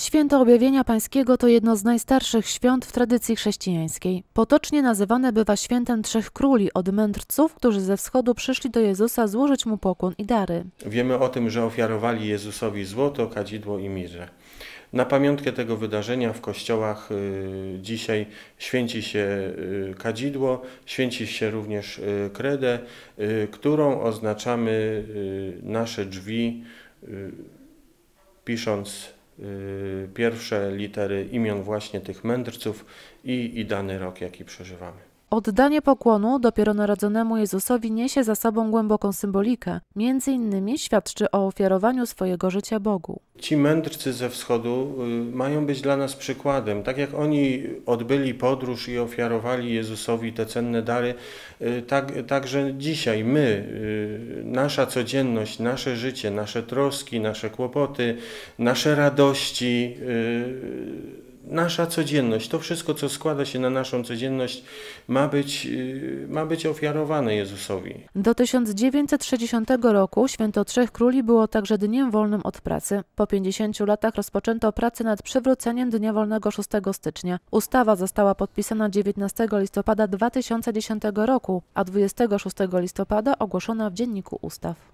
Święto Objawienia Pańskiego to jedno z najstarszych świąt w tradycji chrześcijańskiej. Potocznie nazywane bywa świętem Trzech Króli od mędrców, którzy ze wschodu przyszli do Jezusa złożyć mu pokłon i dary. Wiemy o tym, że ofiarowali Jezusowi złoto, kadzidło i mirrę. Na pamiątkę tego wydarzenia w kościołach y, dzisiaj święci się y, kadzidło, święci się również y, kredę, którą oznaczamy nasze drzwi, pisząc pierwsze litery imion właśnie tych mędrców i, i dany rok, jaki przeżywamy. Oddanie pokłonu dopiero narodzonemu Jezusowi niesie za sobą głęboką symbolikę. Między innymi świadczy o ofiarowaniu swojego życia Bogu. Ci mędrcy ze wschodu y, mają być dla nas przykładem. Tak jak oni odbyli podróż i ofiarowali Jezusowi te cenne dary, y, tak, także dzisiaj my, y, nasza codzienność, nasze życie, nasze troski, nasze kłopoty, nasze radości, nasza codzienność, to wszystko, co składa się na naszą codzienność, ma być, y, ma być ofiarowane Jezusowi. Do 1960 roku Święto Trzech Króli było także dniem wolnym od pracy. Po 50 latach rozpoczęto pracę nad przywróceniem Dnia Wolnego 6 stycznia. Ustawa została podpisana 19 listopada 2010 roku, a 26 listopada ogłoszona w Dzienniku Ustaw.